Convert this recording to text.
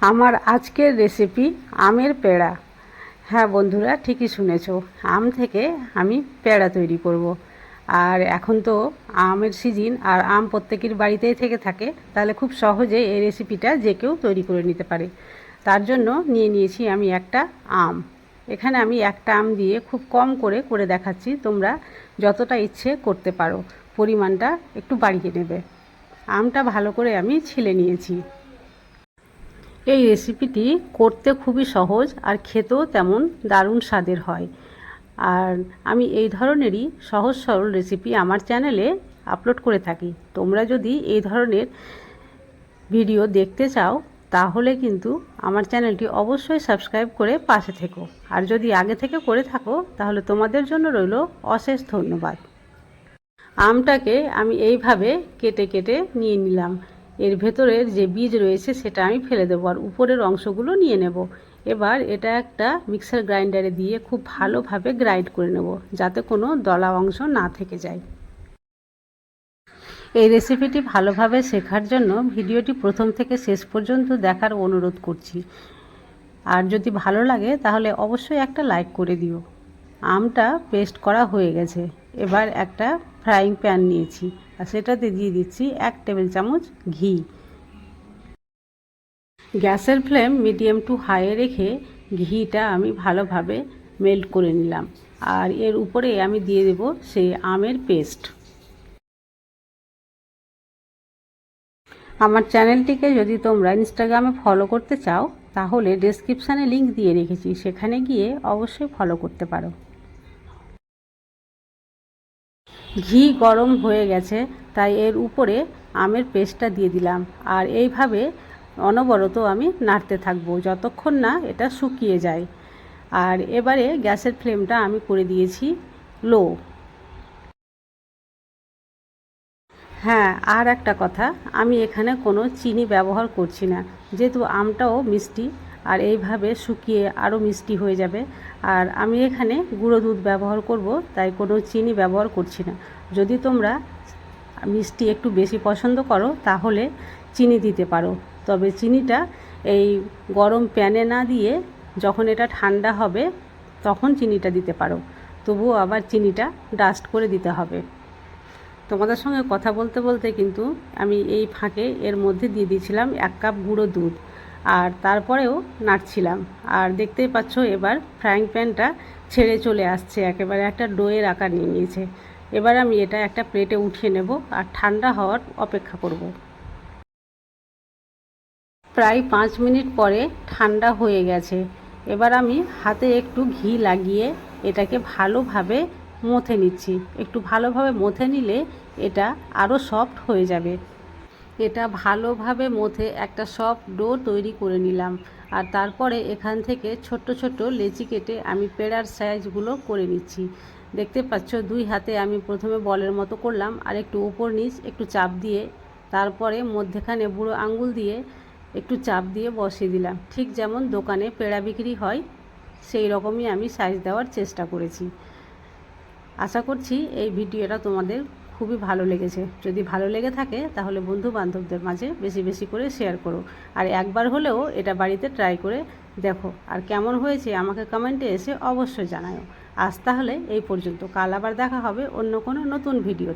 আমার আজকের রেসিপি আমের পেড়া। হ্যাঁ বন্ধুরা, ঠিকই শুনেছ। আম থেকে আমি পেড়া তৈরি করব। আর এখন তো আমের সিজন আর আম প্রত্যেকের বাড়িতেই থেকে থাকে। তাহলে খুব সহজে এই রেসিপিটা যে কেউ তৈরি করে নিতে পারে। তার জন্য নিয়ে নিয়েছি আমি একটা আম। এখানে আমি একটা আম দিয়ে খুব কম করে করে দেখাচ্ছি। তোমরা যতটা ইচ্ছে করতে পারো। পরিমাণটা একটু বাড়িয়ে নেবে। আমটা ভালো করে আমি ছিলে নিয়েছি। এই রেসিপিটি করতে খুবই সহজ আর খেতেও তেমন দারুণ স্বাদের হয়। আর আমি এই ধরনেরই সহজ সরল রেসিপি আমার চ্যানেলে আপলোড করে থাকি। তোমরা যদি এই ধরনের ভিডিও দেখতে চাও, তাহলে কিন্তু আমার চ্যানেলটি অবশ্যই সাবস্ক্রাইব করে পাশে থেকো। আর যদি আগে থেকে করে থাকো, তাহলে তোমাদের জন্য রইল অশেষ ধন্যবাদ। আমটাকে আমি এইভাবে কেটে কেটে নিয়ে নিলাম। এর ভেতরের যে বীজ রয়েছে সেটা আমি ফেলে দেবো আর উপরের অংশগুলো নিয়ে নেব। এবার এটা একটা মিক্সার গ্রাইন্ডারে দিয়ে খুব ভালোভাবে গ্রাইন্ড করে নেব যাতে কোনো দলা অংশ না থেকে যায়। এই রেসিপিটি ভালোভাবে শেখার জন্য ভিডিওটি প্রথম থেকে শেষ পর্যন্ত দেখার অনুরোধ করছি। আর যদি ভালো লাগে তাহলে অবশ্যই একটা লাইক করে দিও। আমটা পেস্ট করা হয়ে গেছে। এবার একটা ফ্রাইং প্যান নিয়েছি আর সেটাতে দিয়ে দিচ্ছি এক টেবিল চামচ ঘি। গ্যাসের ফ্লেম মিডিয়াম টু হাইয়ে রেখে ঘিটা আমি ভালোভাবে মেল্ট করে নিলাম আর এর উপরে আমি দিয়ে দেব সেই আমের পেস্ট। আমার চ্যানেলটিকে যদি তোমরা ইনস্টাগ্রামে ফলো করতে চাও, তাহলে ডেসক্রিপশানে লিংক দিয়ে রেখেছি। সেখানে গিয়ে অবশ্যই ফলো করতে পারো। ঘি গরম হয়ে গেছে, তাই এর উপরে আমের পেস্টটা দিয়ে দিলাম। আর এইভাবে অনবরত আমি নাড়তে থাকব, যতক্ষণ না এটা শুকিয়ে যায়। আর এবারে গ্যাসের ফ্লেমটা আমি করে দিয়েছি লো। হ্যাঁ আর একটা কথা, আমি এখানে কোনো চিনি ব্যবহার করছি না, যেহেতু আমটাও মিষ্টি। আর এইভাবে শুকিয়ে আরও মিষ্টি হয়ে যাবে। আর আমি এখানে গুঁড়ো দুধ ব্যবহার করব, তাই কোনো চিনি ব্যবহার করছি না। যদি তোমরা মিষ্টি একটু বেশি পছন্দ করো, তাহলে চিনি দিতে পারো। তবে চিনিটা এই গরম প্যানে না দিয়ে যখন এটা ঠান্ডা হবে, তখন চিনিটা দিতে পারো। তবুও আবার চিনিটা ডাস্ট করে দিতে হবে। তোমাদের সঙ্গে কথা বলতে বলতে কিন্তু আমি এই ফাঁকে এর মধ্যে দিয়ে দিয়েছিলাম এক কাপ গুঁড়ো দুধ। আর তারপরেও নাড়ছিলাম। আর দেখতেই পাচ্ছ এবার ফ্রাইং প্যানটা ছেড়ে চলে আসছে, একেবারে একটা ডোয়ের আকার নিয়ে নিয়েছে। এবার আমি এটা একটা প্লেটে উঠিয়ে নেব আর ঠান্ডা হওয়ার অপেক্ষা করব। প্রায় পাঁচ মিনিট পরে ঠান্ডা হয়ে গেছে। এবার আমি হাতে একটু ঘি লাগিয়ে এটাকে ভালোভাবে মথে নিচ্ছি। একটু ভালোভাবে মথে নিলে এটা আরও সফট হয়ে যাবে। এটা ভালোভাবে মথে একটা সফট ডো তৈরি করে নিলাম। আর তারপরে এখান থেকে ছোট্ট ছোট্ট লেচি কেটে আমি পেড়ার সাইজগুলো করে নিচ্ছি। দেখতে পাচ্ছ, দুই হাতে আমি প্রথমে বলের মতো করলাম, আর একটু উপর নিচ একটু চাপ দিয়ে তারপরে মধ্যেখানে বুড়ো আঙ্গুল দিয়ে একটু চাপ দিয়ে বসিয়ে দিলাম। ঠিক যেমন দোকানে পেড়া বিক্রি হয়, সেই রকমই আমি সাইজ দেওয়ার চেষ্টা করেছি। আশা করছি এই ভিডিওটা তোমাদের খুবই ভালো লেগেছে। যদি ভালো লেগে থাকে, তাহলে বন্ধু বান্ধবদের মাঝে বেশি বেশি করে শেয়ার করো। আর একবার হলেও এটা বাড়িতে ট্রাই করে দেখো। আর কেমন হয়েছে আমাকে কমেন্টে এসে অবশ্যই জানাও আজ তাহলে এই পর্যন্ত। কাল আবার দেখা হবে অন্য কোনো নতুন ভিডিও